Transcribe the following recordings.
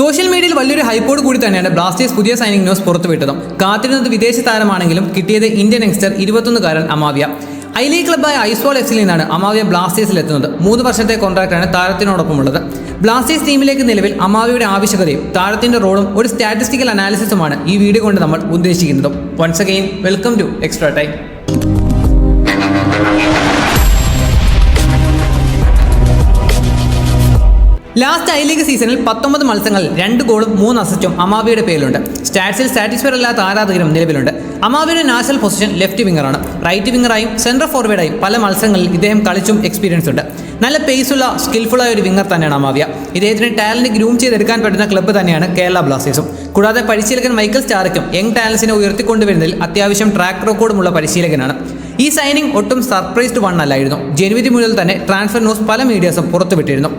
Social മീഡിയയിൽ വലിയൊരു ഹൈപ്പോട് കൂടി തന്നെയാണ് ബ്ലാസ്റ്റേഴ്സ് പുതിയ സൈനിങ് ന്യൂസ് പുറത്തുവിട്ടതും. കാത്തിരുന്നത് വിദേശ താരമാണെങ്കിലും കിട്ടിയത് ഇന്ത്യൻ യങ്സ്റ്റർ ഇരുപത്തൊന്നുകാരൻ അമാവ്യ. ഐ ലീഗ് ക്ലബ്ബായ ഐസ്വാൾ എഫ് സിൽ നിന്നാണ് അമാവ്യ ബ്ലാസ്റ്റേഴ്സിൽ എത്തുന്നത്. മൂന്ന് വർഷത്തെ കോൺട്രാക്റ്റാണ് താരത്തിനോടൊപ്പമുള്ളത്. ബ്ലാസ്റ്റേഴ്സ് ടീമിലേക്ക് നിലവിൽ അമാവിയുടെ ആവശ്യകതയും താരത്തിന്റെ റോളും ഒരു സ്റ്റാറ്റിസ്റ്റിക്കൽ അനാലിസിസുമാണ് ഈ വീഡിയോ കൊണ്ട് നമ്മൾ ഉദ്ദേശിക്കുന്നത്. Once again welcome to extra time last I League സീസണിൽ പത്തൊമ്പത് മത്സരങ്ങളിൽ രണ്ട് ഗോളും മൂന്ന് അസിസ്റ്റും അമാവിയുടെ പേരിലുണ്ട്. സ്റ്റാറ്റ്സിൽ സാറ്റിസ്ഫൈഡ് അല്ലാത്ത ആരാധകരും നിലവിലുണ്ട്. അമാവിയുടെ നാഷണൽ പൊസിഷൻ ലെഫ്റ്റ് വിംഗറാണ് റൈറ്റ് വിംഗറായും സെൻട്രൽ ഫോർവേഡായും പല മത്സരങ്ങളിൽ ഇദ്ദേഹം കളിച്ചും എക്സ്പീരിയൻസ് ഉണ്ട്. നല്ല പേസുള്ള സ്കിൽഫുള്ളായ ഒരു വിംഗർ തന്നെയാണ് അമാവിയ. ഇദ്ദേഹത്തിന് ടാലന്റ് ഗ്രൂം ചെയ്തെടുക്കാൻ പറ്റുന്ന ക്ലബ്ബ് തന്നെയാണ് കേരള ബ്ലാസ്റ്റേഴ്സും കൂടാതെ പരിശീലകൻ മൈക്കൽ സ്റ്റാർക്കും യങ് ടാലൻസിനെ ഉയർത്തിക്കൊണ്ടുവരുന്നതിൽ അത്യാവശ്യം ട്രാക്ക് റെക്കോർഡുമുള്ള പരിശീലകനാണ്. ഈ സൈനിങ് ഒട്ടും സർപ്രൈസ്ഡ് വൺ അല്ലായിരുന്നു. ജനുവരി മുതൽ തന്നെ ട്രാൻസ്ഫർ ന്യൂസ് പല മീഡിയസും പുറത്തുവിട്ടിരുന്നു.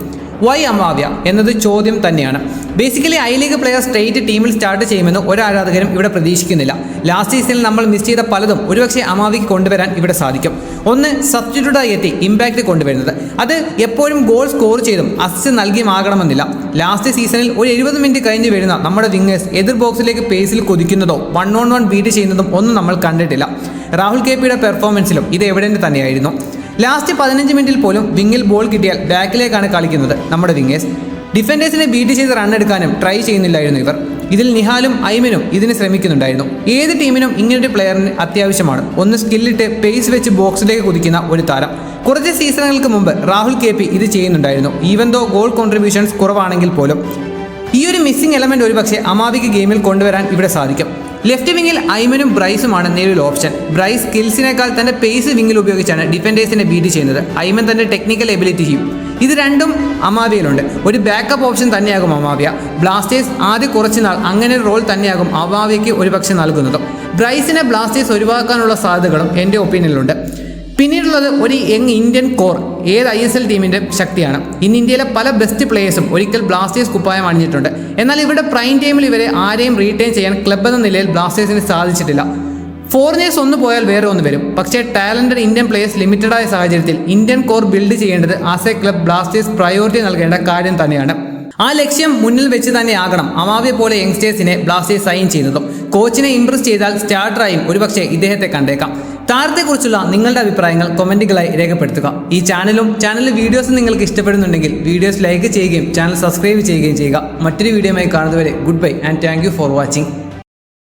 വൈ അമാവ്യ എന്നത് ചോദ്യം തന്നെയാണ്. Basically I League player straight ടീമിൽ സ്റ്റാർട്ട് ചെയ്യുമെന്ന് ഒരു ആരാധകരും ഇവിടെ പ്രതീക്ഷിക്കുന്നില്ല. ലാസ്റ്റ് സീസണിൽ നമ്മൾ മിസ് ചെയ്ത പലതും ഒരുപക്ഷെ അമാവിക്ക് കൊണ്ടുവരാൻ ഇവിടെ സാധിക്കും. ഒന്ന് സബ്സ്റ്റിറ്റ്യൂട്ടായി എത്തി ഇമ്പാക്റ്റ് കൊണ്ടുവരുന്നത്. അത് എപ്പോഴും ഗോൾ സ്കോർ ചെയ്തും അസിസ്റ്റ് നൽകിയുമാകണമെന്നില്ല. ലാസ്റ്റ് സീസണിൽ ഒരു എഴുപത് മിനിറ്റ് കഴിഞ്ഞ് വരുന്ന നമ്മുടെ വിങ്ങേഴ്സ് എതിർ ബോക്സിലേക്ക് പേസിൽ കൊതിക്കുന്നതോ വൺ ഓൺ വൺ ബീറ്റ് ചെയ്യുന്നതും ഒന്നും നമ്മൾ കണ്ടിട്ടില്ല. രാഹുൽ കെ പിയുടെ പെർഫോമൻസിലും ഇത് എവിഡന്റ് തന്നെയായിരുന്നു. ലാസ്റ്റ് പതിനഞ്ച് മിനിറ്റിൽ പോലും വിങ്ങിൽ ബോൾ കിട്ടിയാൽ ബാക്കിലേക്കാണ് കളിക്കുന്നത് നമ്മുടെ വിങ്ങേഴ്സ്. ഡിഫൻഡേഴ്സിനെ ബീറ്റ് ചെയ്ത് റൺ എടുക്കാനും ട്രൈ ചെയ്യുന്നില്ലായിരുന്നു ഇവർ. ഇതിൽ നിഹാലും ഐമനും ഇതിന് ശ്രമിക്കുന്നുണ്ടായിരുന്നു. ഏത് ടീമിനും ഇങ്ങനൊരു പ്ലെയറിന് അത്യാവശ്യമാണ്. ഒന്ന് സ്കില്ലിട്ട് പേസ് വെച്ച് ബോക്സിലേക്ക് കുതിക്കുന്ന ഒരു താരം. കുറച്ച് സീസണുകൾക്ക് മുമ്പ് രാഹുൽ കെ പി ഇത് ചെയ്യുന്നുണ്ടായിരുന്നു. ഈവൻ ദോ ഗോൾ കോൺട്രിബ്യൂഷൻസ് കുറവാണെങ്കിൽ പോലും. ഈ ഒരു മിസ്സിംഗ് എലമെന്റ് ഒരുപക്ഷെ അമാവിക്ക് ഗെയിമിൽ കൊണ്ടുവരാൻ ഇവിടെ സാധിക്കും. ലെഫ്റ്റ് വിങ്ങിൽ ഐമനും ബ്രൈസുമാണ് നിലവിൽ ഓപ്ഷൻ ബ്രൈസ് സ്കിൽസിനേക്കാൾ തന്റെ പേസ് വിങ്ങിൽ ഉപയോഗിച്ചാണ് ഡിഫൻഡേഴ്സിനെ ബീറ്റ് ചെയ്യുന്നത്. ഐമൻ തന്റെ ടെക്നിക്കൽ എബിലിറ്റിയും ഇത് രണ്ടും അമാവിയയിലുണ്ട്. ഒരു ബാക്കപ്പ് ഓപ്ഷൻ തന്നെയാകും അമാവിയ. ബ്ലാസ്റ്റേഴ്സ് ആദ്യ കുറച്ച് നാൾ അങ്ങനെ ഒരു റോൾ തന്നെയാകും അമാവിയയ്ക്ക് ഒരുപക്ഷെ നൽകുന്നതും. ബ്രൈസിനെ ബ്ലാസ്റ്റേഴ്സ് ഒഴിവാക്കാനുള്ള സാധ്യതകളും എന്റെ ഒപ്പീനിയനിലുണ്ട് പിന്നീടുള്ളത് ഒരു യങ് ഇന്ത്യൻ കോർ ഏത് ഐ എസ് എൽ ടീമിന്റെ ശക്തിയാണ്. ഇന്ന് ഇന്ത്യയിലെ പല ബെസ്റ്റ് പ്ലേയേഴ്സും ഒരിക്കൽ ബ്ലാസ്റ്റേഴ്സ് കുപ്പായം അണിഞ്ഞിട്ടുണ്ട് എന്നാൽ ഇവിടെ പ്രൈം ടൈമിൽ ഇവരെ ആരെയും റീറ്റെയിൻ ചെയ്യാൻ ക്ലബ് എന്ന നിലയിൽ ബ്ലാസ്റ്റേഴ്സിന് സാധിച്ചിട്ടില്ല. ഫോറിനേഴ്സ് ഒന്ന് പോയാൽ വേറെ ഒന്ന് വരും. പക്ഷേ ടാലന്റഡ് ഇന്ത്യൻ പ്ലേയേഴ്സ് ലിമിറ്റഡ് ആയ സാഹചര്യത്തിൽ ഇന്ത്യൻ കോർ ബിൽഡ് ചെയ്യേണ്ടത് as a club Blasters priority നൽകേണ്ട കാര്യം തന്നെയാണ്. ആ ലക്ഷ്യം മുന്നിൽ വെച്ച് തന്നെ ആകണം. അമാവ്യ പോലെ യങ്സ്റ്റേഴ്സിനെ ബ്ലാസ്റ്റേഴ്സ് സൈൻ ചെയ്യുന്നതും കോച്ചിനെ ഇംപ്രസ് ചെയ്താൽ സ്റ്റാർട്ടറായും ഒരുപക്ഷെ ഇദ്ദേഹത്തെ കണ്ടേക്കാം. താരത്തെക്കുറിച്ചുള്ള നിങ്ങളുടെ അഭിപ്രായങ്ങൾ കൊമന്റുകളായി രേഖപ്പെടുത്തുക. ഈ ചാനലും ചാനൽ വീഡിയോസ് നിങ്ങൾക്ക് ഇഷ്ടപ്പെടുന്നുണ്ടെങ്കിൽ വീഡിയോസ് ലൈക്ക് ചെയ്യുകയും ചാനൽ സബ്സ്ക്രൈബ് ചെയ്യുകയും ചെയ്യുക. മറ്റൊരു വീഡിയോയുമായി കാണുന്നതുവരെ goodbye and thank for watching.